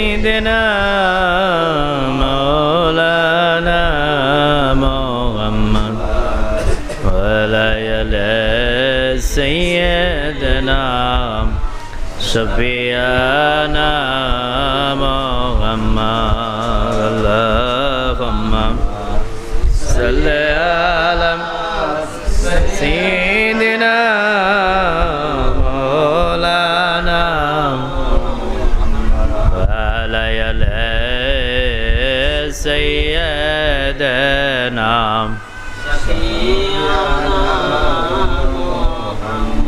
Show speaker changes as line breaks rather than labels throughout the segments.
سيدنا مولانا محمد ولا يلا سيدنا شفيعنا محمد اللهم صل على سيدنا नाम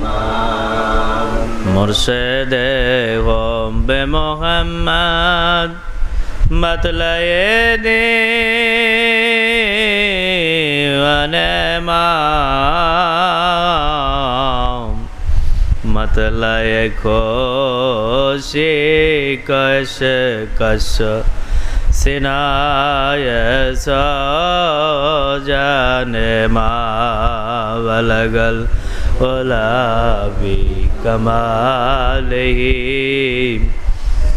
না মুর্শেদ বে মোহাম্মদ মতলায় দে मतलय खोशी कश कश کش کش سنای سجان ما ولگل ولا بكماله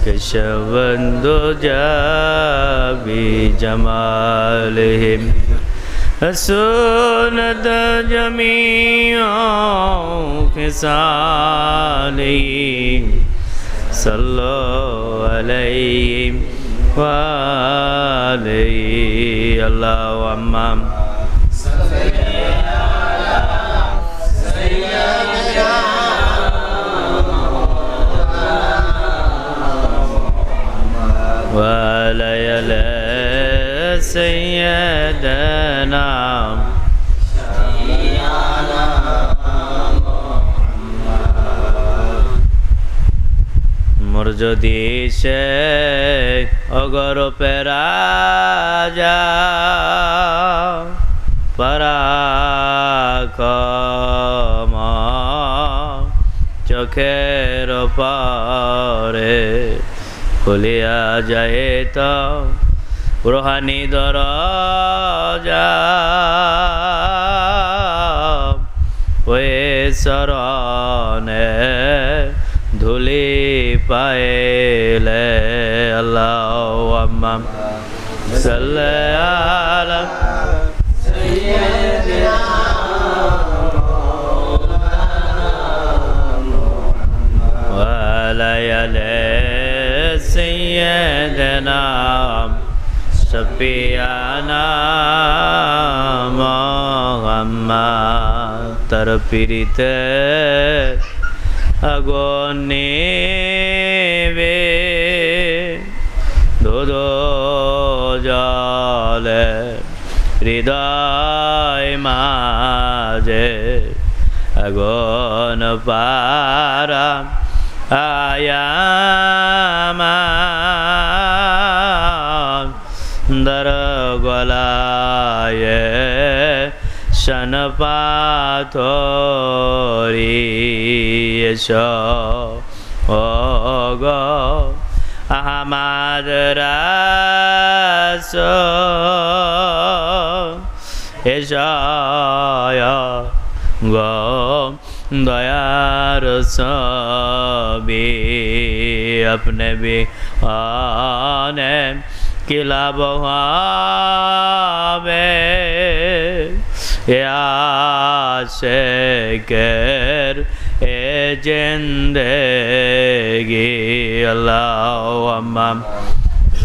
كشفندو بجمالهم سنت جميع خصالهم صلوا عليه عليه اللهم وعلى سيدنا যদি সে অগর পেরা পরাকম চোখের পারে খুলিয়া যায় তো রোহানি দরজা। ওয়ে শরণে ধুলি পাইলে আল্লাহ আম্মা সাল্লাল্লাহ وعلى سيدنا شفيعنا محمد তার পিড়িতে আগুন নেবে। দুধ জলে হৃদয় মাঝে আগুন পারা আয়ামা। দর গলায় শান পাথরে গ আমার রাস। এস গ দয়ার সবি আপনে বি কিলা বহাবে আশেকের এ জিন্দেগি আল্লাহুম্মা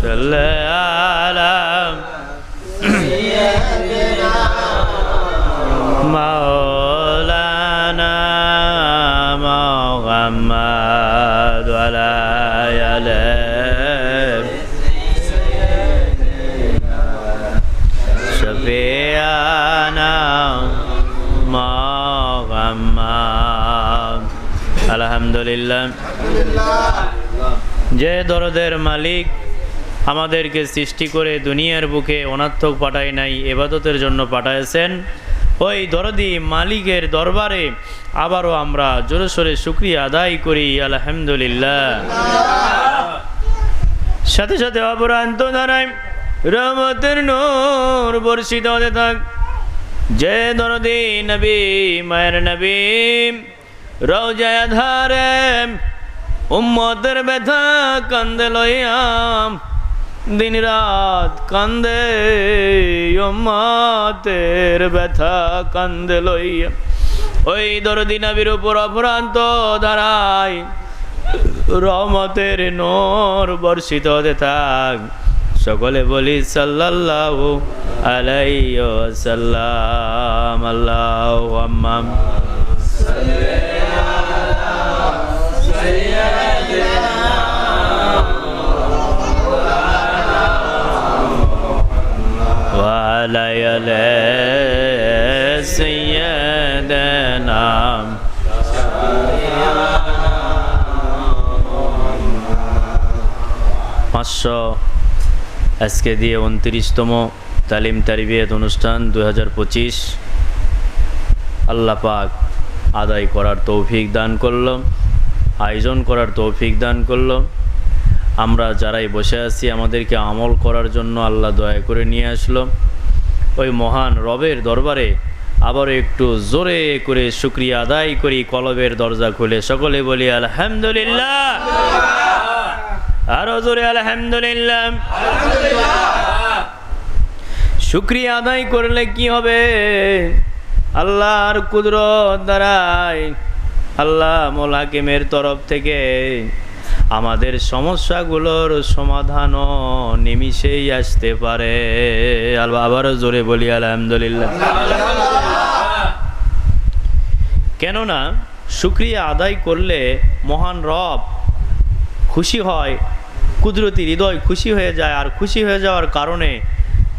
সাল্লি আলা মাওলানা মুহাম্মদ ওয়া যে দরদের মালিক আমাদেরকে সৃষ্টি করে দুনিয়ার বুকে অনাত্মক পাঠায় নাই, এবাদতের জন্য পাঠাইছেন ওই দরদি মালিকের দরবারে আবারও আমরা জোরে শুক্রিয়া আদায় করি, আলহামদুলিল্লাহ। সাথে সাথে অপরান্ত ধারায় রহমতের নূর বর্ষিত হতে থাক। জয় দরদি নবী, মায়ের নবী রোজায় ধারে উম্মতের ব্যথা কান্দে লইয়াম, দিন রাত কান্দে উম্মতের ব্যথা কান্দে লইয়া ওই দরদি নবীর উপর অপরান্ত দাঁড়ায় রহমতের নূর বর্ষিত হতে থাক। সকলে বলি সাল্লাল্লাহু আলাইহি ওয়াসাল্লাম, আল্লাহু وعلى آل سيدنا পাঁচশো আজকে দিয়ে উনত্রিশতম তালিম তারিবিয়ত অনুষ্ঠান দু হাজার পঁচিশ আল্লাহ পাক আদায় করার তৌফিক দান করল আয়োজন করার তৌফিক দান করল আমরা যারাই বসে আছি, আমাদেরকে আমল করার জন্য আল্লাহ দয়া করে নিয়ে আসলো। ওই মহান রবের দরবারে আবারও একটু জোরে করে শুক্রিয়া আদায় করি, কলবের দরজা খুলে সকলে বলি, আলহামদুলিল্লাহ। আরও জোরে, আলহামদুলিল্লাহ। শুক্রিয়া আদায় করলে কি হবে? আল্লাহর কুদরত দ্বারাই আল্লাহ মোলাকিমের তরফ থেকে আমাদের সমস্যাগুলোর সমাধানও নিমিষেই আসতে পারে। আবারও জোরে বলি, আলহামদুলিল্লাহ। কেননা, শুক্রিয়া আদায় করলে মহান রব খুশি হয়, কুদরতি হৃদয় খুশি হয়ে যায়, আর খুশি হয়ে যাওয়ার কারণে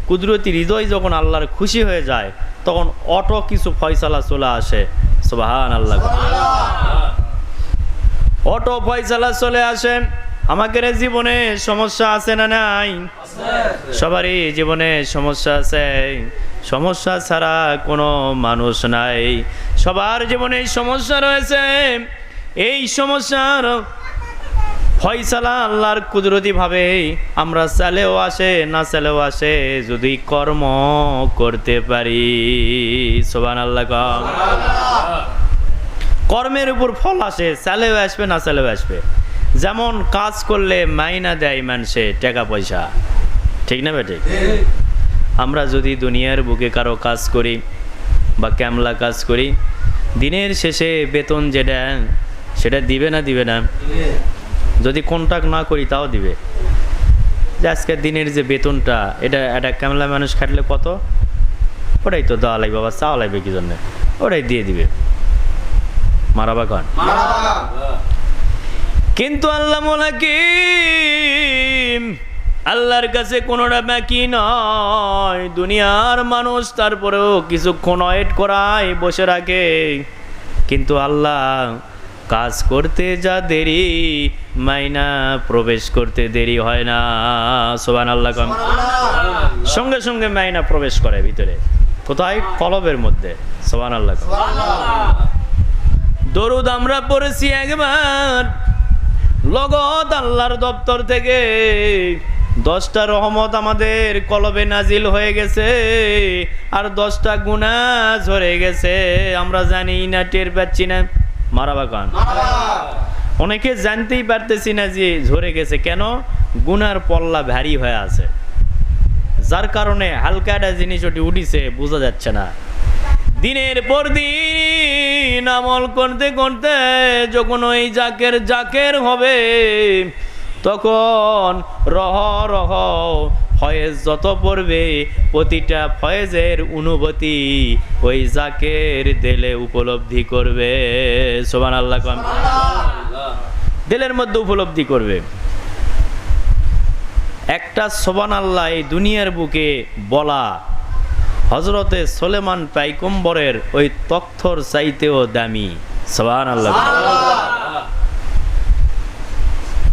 কুদরতি হৃদয় যখন আল্লাহর খুশি হয়ে যায়, তখন অটো কিছু ফয়সালা চলে আসে। সুবাহান আল্লাহ অটো ফয়সালা চলে আসে আমাদের জীবনে সমস্যা আছে না নাই? সবারই জীবনে সমস্যা আছে। সমস্যা ছাড়া কোনো মানুষ নাই। সবার জীবনে সমস্যা রয়েছে। এই সমস্যার ফয়সালা আল্লাহর কুদরতি ভাবে আমরা চালেও আসে, না চালেও আসে, যদি কর্ম করতে পারি। সোবান আল্লাহ কর্মের উপর ফল আসে চালেও আসবে, না চালেও আসবে। যেমন কাজ করলে মাইনা দেয় মানুষে টাকা, পয়সা। ঠিক না বেটে আমরা যদি দুনিয়ার বুকে কারও কাজ করি বা ক্যামলা কাজ করি, দিনের শেষে বেতন যেটা, সেটা দিবে না দিবে না? যদি কন্ট্যাক্ট না করি, তাও দিবে। যে আজকের দিনের যে বেতনটা, এটা একটা ক্যামলা মানুষ খাটলে কত? ওটাই তো দেওয়া লাগবে বাবা চাওয়া লাগবে কি জন্যে? ওটাই দিয়ে দিবে। মারাবা কন কিন্তু আল্লাহ মোলাকিম আল্লাহর কাছে কোনোটা বাকি নয়। দুনিয়ার মানুষ তারপরেও কিছুক্ষণ ওয়েট করায়, বসে রাখে। কিন্তু আল্লাহ কাজ করতে যা দেরি, মাইনা প্রবেশ করতে দেরি হয় না। সোবান আল্লাহ সঙ্গে সঙ্গে মাইনা প্রবেশ করে ভিতরে। কোথায়? কলবের মধ্যে। সোবান আল্লাহ দরুদ আমরা পড়েছি একবার। লগত আল্লাহর দপ্তর থেকে দশটা রহমত আমাদের কলবে নাজিল হয়ে গেছে, আর দশটা গুণা ঝরে গেছে। আমরা জানি না, টের পাচ্ছি না। মারাবা কান অনেকে জানতেই পারতেছি না যে ঝরে গেছে। কেন? গুনার পল্লা ভারী হয়ে আছে। যার কারণে হালকাটা জিনিস ওটি উঠিছে, বোঝা যাচ্ছে না। দিনের পর দিন আমল করতে করতে যখন ওই জাকের জাকের হবে, তখন রহ রহ ফয়েজ যত পড়বে, প্রতিটা ফয়েজের অনুভূতি ওই জাকের দেলে উপলব্ধি করবে। সোবান আল্লাহ দেলের মধ্যে উপলব্ধি করবে। একটা সোবান আল্লাহ দুনিয়ার বুকে বলা হজরতে সোলেমান পাইকম্বরের ওই তথ্যর চাইতেও দামি। সোবান আল্লাহ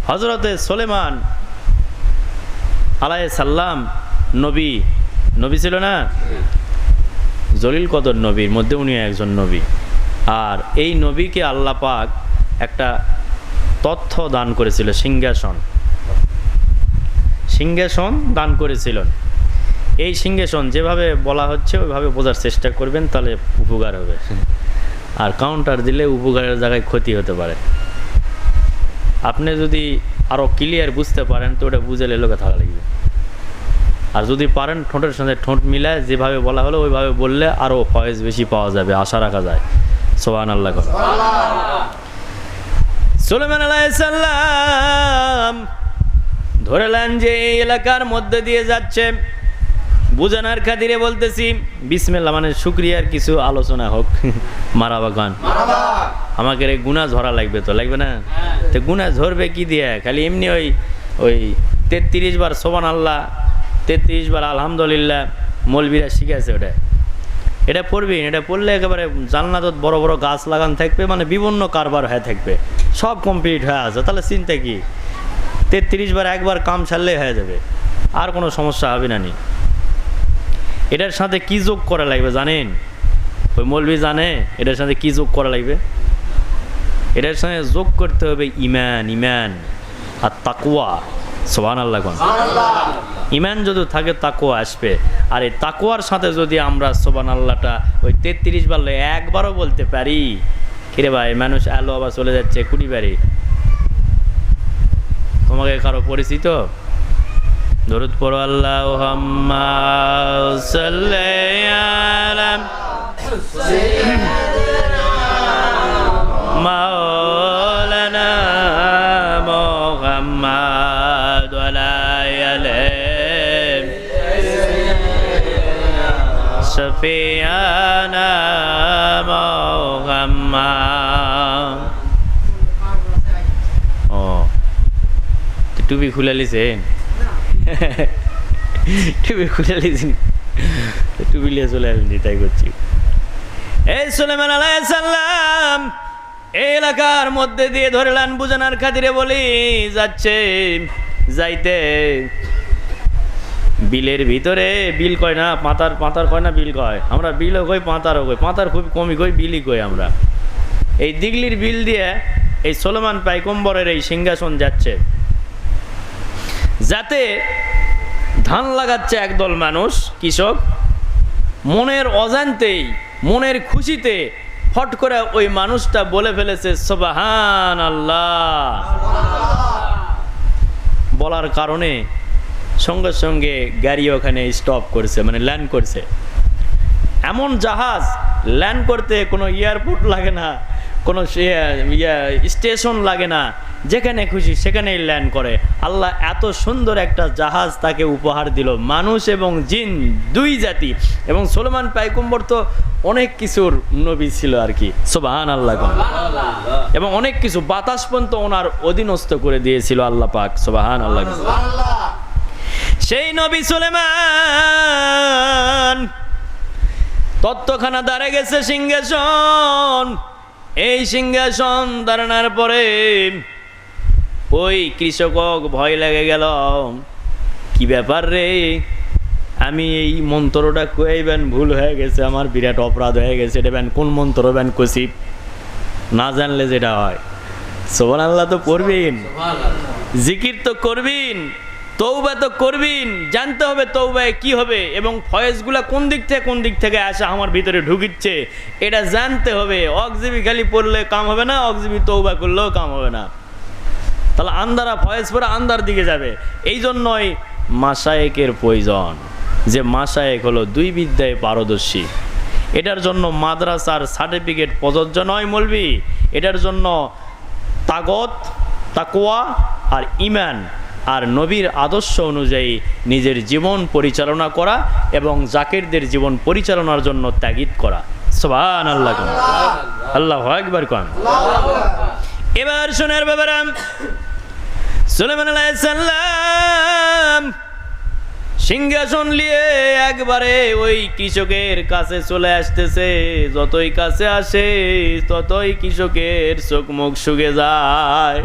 হজরতে সোলেমান আলাই সাল্লাম নবী নবী ছিল না? জলিল কদর নবীর মধ্যে উনি একজন নবী। আর এই নবীকে আল্লাহ পাক একটা তথ্য দান করেছিল, সিংহাসন। সিংহাসন দান করেছিলেন। এই সিংহাসন যেভাবে বলা হচ্ছে, ওইভাবে বোঝার চেষ্টা করবেন, তাহলে উপকার হবে। আর কাউন্টার দিলে উপকারের জায়গায় ক্ষতি হতে পারে। আপনি যদি আরও ক্লিয়ার বুঝতে পারেন, তো ওটা বুঝে লোকে থাকা লাগবে। আর যদি পারেন, ঠোঁটের সাথে ঠোঁট মিলায় যেভাবে বলা হলো, ওইভাবে বললে আরও ফয়েজ বেশি পাওয়া যাবে, আশা রাখা যায়। সোহান আল্লাহ কথা সুলেমান আলাইসাল্লাম ধরেলেন যে এই এলাকার মধ্যে দিয়ে যাচ্ছে। বুঝানোর খাতিরে বলতেছি বিসমিল্লা মানে শুক্রিয়ার কিছু আলোচনা হোক। মারাবা গান আমাকে রে গুণা ঝরা লাগবে তো লাগবে না? তো গুণা ঝরবে কি দিয়ে? খালি এমনি ওই ওই তেত্রিশ বার সোবান আল্লাহ তেত্রিশ বার আলহামদুলিল্লাহ মলবিরা শিখেছে ওটা। এটা পড়বেন এটা পড়লে একেবারে জানলাতত বড় বড় গাছ লাগান থাকবে মানে বিভিন্ন কারবার হয়ে থাকবে। সব কমপ্লিট হয়ে আছে তাহলে চিন্তা কি? তেত্রিশ বার একবার কাম ছাড়লেই হয়ে যাবে। আর কোনো সমস্যা হবে না নি। এটার সাথে কি যোগ করা লাগবে জানেন? ওই মৌলবি জানে এটার সাথে কি যোগ করা লাগবে? এটার সঙ্গে যোগ করতে হবে ইমান ইমান আর তাকুয়া সোহান আল্লাহ ইমান যদি থাকে তাকুয়া আসবে। আর এই তাকুয়ার সাথে যদি আমরা সোবান আল্লাহটা ওই তেত্রিশ বারলে একবারও বলতে পারি কিরে ভাই মানুষ আলো আবার চলে যাচ্ছে কুড়ি বাড়ি তোমাকে কারও পরিচিত? দরুদ পড়ো আল্লাহ মাওলানা মোহাম্মদ আলাইহি সফিয়ানা মোহাম্মদ। ও তো টুপি খুলে লিছেন টুপি খুলে লিছেন তো টুপি লিয়ে চলে আসেন, তাই করছি। এই সুলেমান আলাইসাল্লাম এই এলাকার মধ্যে দিয়ে ধরলেন বুঝানোর খাতিরে বলি, যাচ্ছে, যাইতে। বিলের ভিতরে বিল কয় না, পাতার পাতার কয় না বিল কয়? আমরা বিলও কই, পাতারও কই? পাতার খুব কমই কই, বিলই কই আমরা? এই দিগলির বিল দিয়ে এই সোলমান পাইকম্বরের এই সিংহাসন যাচ্ছে। যাতে ধান লাগাচ্ছে একদল মানুষ, কৃষক। মনের অজান্তেই, মনের খুশিতে ফট করে ওই মানুষটা বলে ফেলেছে সোবাহান আল্লাহ বলার কারণে সঙ্গে সঙ্গে গাড়ি ওখানে স্টপ করছে মানে ল্যান্ড করছে। এমন জাহাজ ল্যান্ড করতে কোনো এয়ারপোর্ট লাগে না। কোনো স্টেশন লাগে না। যেখানে খুশি সেখানেই ল্যান্ড করে। আল্লাহ এত সুন্দর একটা জাহাজ তাকে উপহার দিল। মানুষ এবং জিন দুই জাতি। এবং সোলমান পাইকুম্বর তো অনেক কিছুর নবী ছিল আর কি। সোবাহান আল্লাহ এবং অনেক কিছু বাতাস পর্যন্ত ওনার অধীনস্থ করে দিয়েছিল আল্লাহ পাক। সোবাহান আল্লাহ সেই নবী সুলেমান তত্ত্বখানা দাঁড়ে গেছে সিংহাসন। এই সিংহাসন ধারণার পরে ওই কৃষক ভয় লেগে গেল। কি ব্যাপার রে? আমি এই মন্ত্রটা কইবেন ভুল হয়ে গেছে আমার বিরাট অপরাধ হয়ে গেছে। এটা ব্যান কোন মন্ত্র ব্যান কসিব না জানলে যেটা হয়। সোবান আল্লাহ তো পড়বেন। জিকির তো করবিন। তৌবা তো করবিন, জানতে হবে তৌবায় কি হবে এবং ফয়েজগুলা কোন দিক থেকে, কোন দিক থেকে আসা আমার ভিতরে ঢুকিচ্ছে, এটা জানতে হবে। অকজিবি খালি পড়লে কাম হবে না, অকজিবি তৌবা করলেও কাম হবে না। তাহলে আন্দারা ফয়েজ পরে আন্দার দিকে যাবে। এই জন্যই মাসায়েকের প্রয়োজন যে মাসায়েক হলো দুই বিদ্যায় পারদর্শী। এটার জন্য মাদ্রাসার সার্টিফিকেট প্রযোজ্য নয় মলবি এটার জন্য তাগত তাকোয়া আর ইমান আর নবীর আদর্শ অনুযায়ী নিজের জীবন পরিচালনা করা এবং জাকিরদের জীবন পরিচালনার জন্য ত্যাগিত করা। সবান আল্লাহ আল্লাহ একবার কন। এবার শোনার ব্যাপারে সুলেমান আলাইসাল্লাম সিংহাসন নিয়ে একবারে ওই কৃষকের কাছে চলে আসতেছে। যতই কাছে আসে, ততই কৃষকের চোখ মুখ শুকে যায়।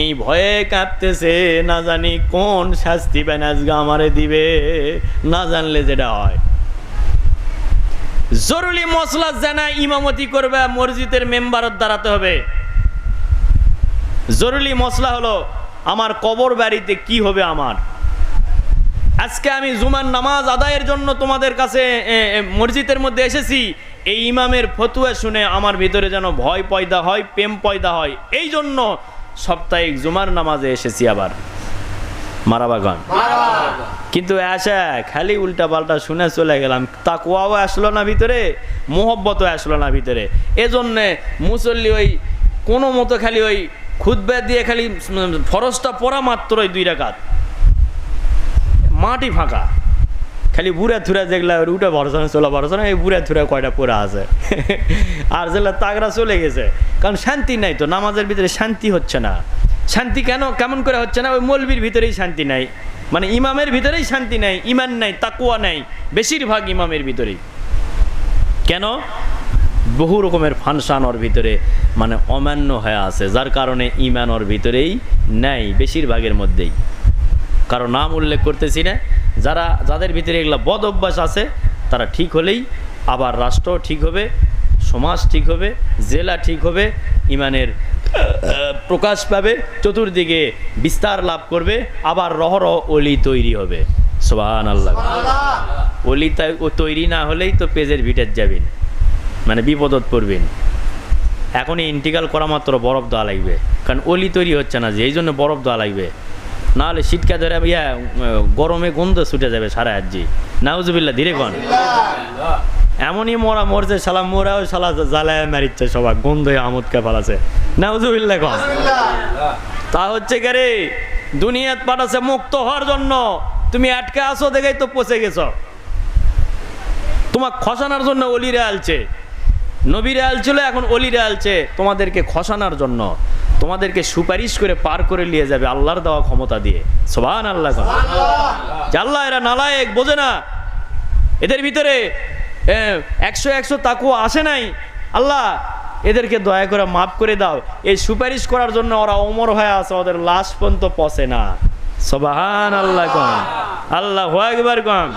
এই ভয়ে কাঁপতেছে না জানি কোন শাস্তি ব্যানাজগা আমারে দিবে, না জানলে যেটা হয়। জরুরি মশলা জানা ইমামতি করবে, মসজিদের মেম্বারত দাঁড়াতে হবে। জরুরি মশলা হলো, আমার কবর বাড়িতে কি হবে আমার? আজকে আমি জুমার নামাজ আদায়ের জন্য তোমাদের কাছে মসজিদের মধ্যে এসেছি। এই ইমামের ফতুয়া শুনে আমার ভিতরে যেন ভয় পয়দা হয়, প্রেম পয়দা হয়। এই জন্য সাপ্তাহিক জুমার নামাজে এসেছি আবার। মারাবাগান। কিন্তু আসা খালি উল্টা পাল্টা শুনে চলে গেলাম। তা কোয়াও আসলো না ভিতরে মোহব্বতও আসলো না ভিতরে। এজন্যে মুসল্লি ওই কোনো মতো খালি ওই খুদ্া দিয়ে খালি উম, ফরজটা পড়া মাত্র ওই দুই রাকাত। মাটি ফাঁকা। খালি বুড়া থুরা যেগুলা উঠে ভরসা না চলা ভরসা না এই বুড়া থুরা কয়টা পড়া আছে? আর যেগুলা তাগরা চলে গেছে, কারণ শান্তি নাই তো, নামাজের ভিতরে শান্তি হচ্ছে না। শান্তি কেন, কেমন করে হচ্ছে না, ওই মলবির ভিতরেই শান্তি নাই। মানে ইমামের ভিতরেই শান্তি নাই, ইমান নাই তাকুয়া নাই, বেশিরভাগ ইমামের ভিতরেই। কেন? বহু রকমের ফানসান ওর ভিতরে মানে অমান্য হয়ে আছে, যার কারণে ইমান ওর ভিতরেই নেই, বেশিরভাগের মধ্যেই। কারও নাম উল্লেখ করতেছি না। যারা, যাদের ভিতরে এগুলো বদ অভ্যাস আছে, তারা ঠিক হলেই আবার রাষ্ট্র ঠিক হবে, সমাজ ঠিক হবে, জেলা ঠিক হবে, ইমানের প্রকাশ পাবে, চতুর্দিকে বিস্তার লাভ করবে, আবার রহরহ অলি তৈরি হবে। সোবাহান আল্লাহ অলি তৈরি না হলেই তো পেজের ভিটের যাবেন মানে বিপদত পড়বেন। এখনই ইন্টিগ্রাল করা মাত্র বরফ দেওয়া লাগবে, কারণ অলি তৈরি হচ্ছে না যে, এই জন্য বরফ দেওয়া লাগবে। নাহলে শীতকা ধরে ইয়া গরমে গন্ধ ছুটে যাবে সারা আজি নাউজুবিল্লা ধীরে কন। এমনই মোরা মরছে, শালা মোরাও শালা জ্বালায় মারিচ্ছে সবাই গন্ধে আমদকে ফালাছে নাউজুবিল্লা কন। তা হচ্ছে কে রে? দুনিয়াত পাঠাছে মুক্ত হওয়ার জন্য। তুমি আটকে আসো দেখেই তো পচে গেছো। তোমার খসানোর জন্য অলিরা আলছে। নবীরা আলছিল, এখন অলিরা আলছে তোমাদেরকে খসানোর জন্য। তোমাদেরকে সুপারিশ করে পার করে নিয়ে যাবে আল্লাহর দেওয়া ক্ষমতা দিয়ে। সোবান আল্লাহ। আল্লাহ এরা নালায়েক, বোঝে না। এদের ভিতরে একশো একশো তাকু আসে নাই। আল্লাহ, এদেরকে দয়া করে মাফ করে দাও। এই সুপারিশ করার জন্য ওরা অমর হয়ে আছে, ওদের লাশ পর্যন্ত পচে না। সবাহান আল্লাহ কম আল্লাহ একবার কম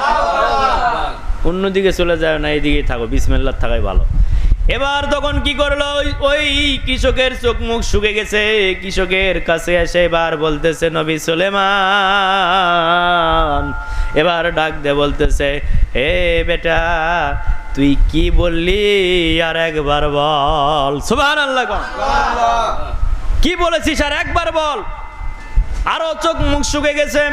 অন্যদিকে চলে যায় না, এইদিকেই থাকো। বিসমিল্লাহ থাকাই ভালো। এবার তখন কি করল? ওই- কৃষকের চোখ মুখ শুকে গেছে। কৃষকের কাছে এসে এবার বলতেছে, নবী সুলেমান। এবার ডাক দে বলতেছে, হে বেটা, তুই কি বললি? আর একবার বল। সুবহান আল্লাহ কি বলেছিস আর একবার বল? আরও চোখ মুখ শুকে গেছে।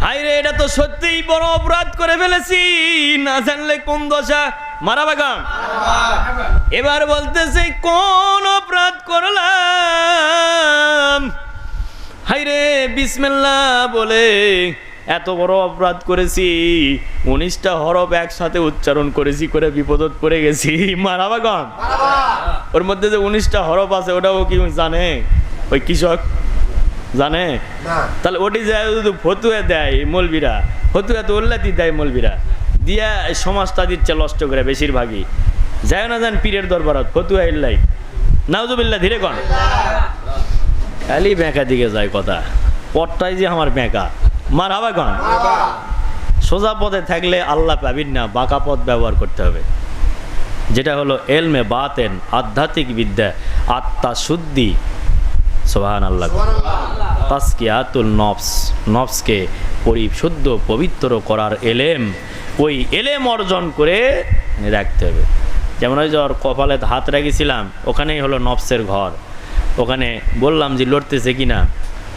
হাই রে এটা তো সত্যিই বড় অপরাধ করে ফেলেছি। না জানলে কোন দশা? মারা বাগাম এবার বলতেছে কোন অপরাধ করলাম? হাই রে বিসমিল্লাহ বলে এত বড় অপরাধ করেছি উনিশটা হরফ একসাথে উচ্চারণ করেছি করে বিপদত পড়ে গেছি। মারা বাগাম ওর মধ্যে যে উনিশটা হরফ আছে ওটাও কি জানে? ওই কৃষক জানে? তাহলে ওটি যায় ফতুয়া দেয় মলবিরা ফতুয়া তো উল্লাতি দেয় মলবিরা। দিয়া সমাজটা দিচ্ছে নষ্ট করে বেশিরভাগই। যায় না যান পীরের দরবারত ফতুয়া ইল্লাই নাউজুবিল্লা ধীরে কন। খালি বেঁকা দিকে যায় কথা। পথটাই যে আমার বেঁকা। মার হাবা কন সোজা পথে থাকলে আল্লাহ পাবিন না বাঁকা পথ ব্যবহার করতে হবে। যেটা হলো এলমে বাতেন আধ্যাত্মিক বিদ্যা আত্মা শুদ্ধি। সোহান আল্লাহ তাস্কিয়াতুল নফস নফসকে পরিশুদ্ধ পবিত্র করার এলেম। ওই এলেম অর্জন করে রাখতে হবে। যেমন ওই যে ওর কপালে হাত রেখেছিলাম, ওখানেই হলো নফসের ঘর। ওখানে বললাম যে, লড়তেছে কি না?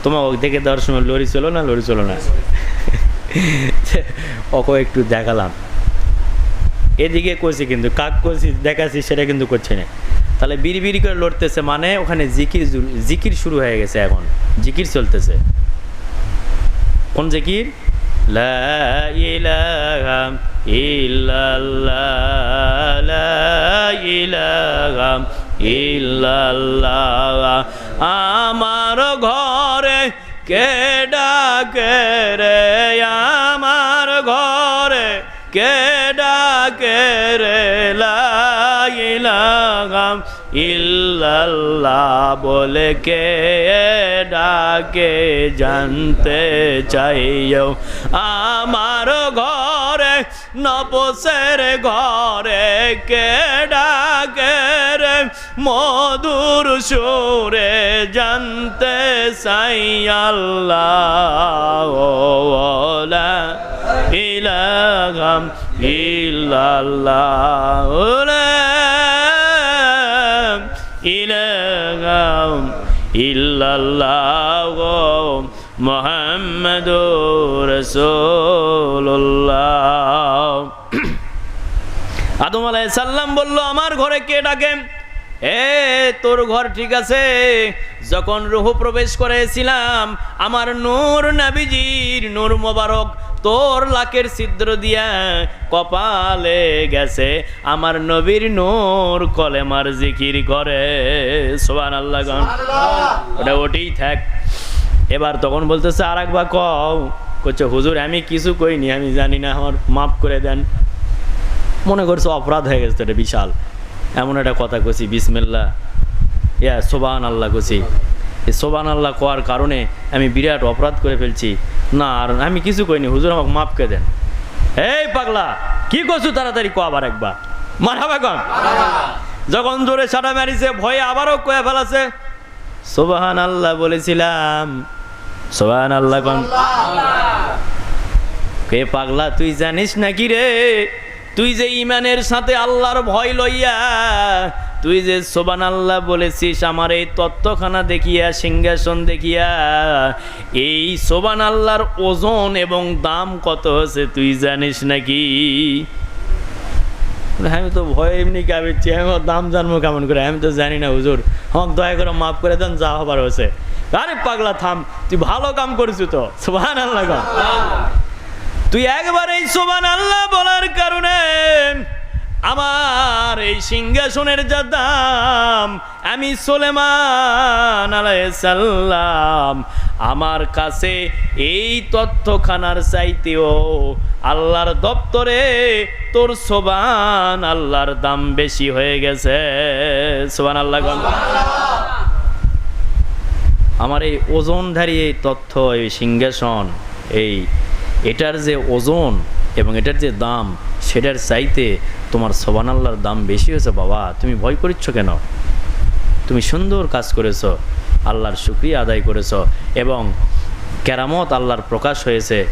তোমার দেখে দেওয়ার সময়, লড়ি চলো না, লড়ি চলো না। ওকে একটু দেখালাম। এদিকে করছি কিন্তু, কাক করছি দেখাচ্ছি সেটা কিন্তু করছে না। তাহলে বিড়ি করে লড়তেছে মানে ওখানে জিকির জিকির শুরু হয়ে গেছে এখন। জিকির চলতেছে। কোন জিকির? লা ইলাহা ইল্লাল্লাহ, লা ইলাহা ইল্লাল্লাহ। আমার ঘরে কে ডাকে রে? আমার ঘরে কে ডাকে রে? লা ইলাহা ইল্লাল্লাহ বলে কে ডাকে জানতে চাইও? আমার ঘরে, নবসের ঘরে কে ডাকে রে? মধুর সুরে জানতে চাই আল্লাহ। ওলা ইলাহাম ইল্লাল্লাহ। ওলা ইলাহাম ইল্লাল্লাহ মোহাম্মদুর রাসূলুল্লাহ। আদম আলাইহিস সালাম বলল আমার ঘরে কে ডাকে? এ তোর ঘর ঠিক আছে? যখন রুহ প্রবেশ করেছিলাম আমার নূর নাবিজির নূর মোবারক তোর লাকের ছিদ্র দিয়া কপালে গেছে। আমার নবীর নূর কলেমার জিকির করে। সোবান আল্লাহ ওটা ওটেই থাক। এবার তখন বলতেছে আর একবার কও। করছে হুজুর আমি কিছু কইনি আমি জানি না আমার মাফ করে দেন। মনে করছে অপরাধ হয়ে গেছে এটা বিশাল। এমন একটা কথা কছি বিসমিল্লা ইয়া সোবান আল্লাহ কছি এই সোবান আল্লাহ কোয়ার কারণে আমি বিরাট অপরাধ করে ফেলছি। না আর আমি কিছু কইনি হুজুর আমাকে মাফ করে দেন। এই পাগলা কি করছ তাড়াতাড়ি কো আবার একবার? মার হবে কন? যখন জোরে সাটা মারিছে ভয়ে আবারও কয়ে ফেলাছে সোবাহান আল্লাহ বলেছিলাম। সোবাহান আল্লাহ কন কে পাগলা তুই জানিস নাকি রে? তুই যে ইমানের সাথে আল্লাহর ভয় লইয়া তুই যে সোবান আল্লাহ বলেছিস, আমার এই তত্ত্বখানা দেখিয়া, সিংহাসন দেখিয়া, এই সোবান আল্লাহর ওজন এবং দাম কত হচ্ছে তুই জানিস নাকি? আমি তো ভয় এমনি কাবেছি আমি দাম জানব কেমন করে? আমি তো জানি না, হুজুর। আমাকে দয়া করে মাফ করে দেন, যা হবার হয়েছে। আরে পাগলা, থাম। তুই ভালো কাম করেছিস তো। সোবান আল্লাহ। তুই একবার এই সোবান আল্লাহ বলার কারণে আমার এই সিংহাসনের যা দাম, আমি সোলেমান আলাইসাল্লাম আমার কাছে এই তথ্যখানার চাইতেও আল্লাহর দপ্তরে তোর সোবান আল্লাহর দাম বেশি হয়ে গেছে। সোবান আল্লাহ আমার এই ওজনধারী এই তথ্য, এই সিংহাসন, এই এটার যে ওজন এবং এটার যে দাম, সেটার চাইতে তোমার সোবান দাম বেশি হয়েছে বাবা। তুমি ভয় করিচ্ছ কেন? তুমি সুন্দর কাজ করেছ, আল্লাহর শুক্রিয়া আদায় করেছ এবং কেরামত আল্লাহর প্রকাশ হয়েছে।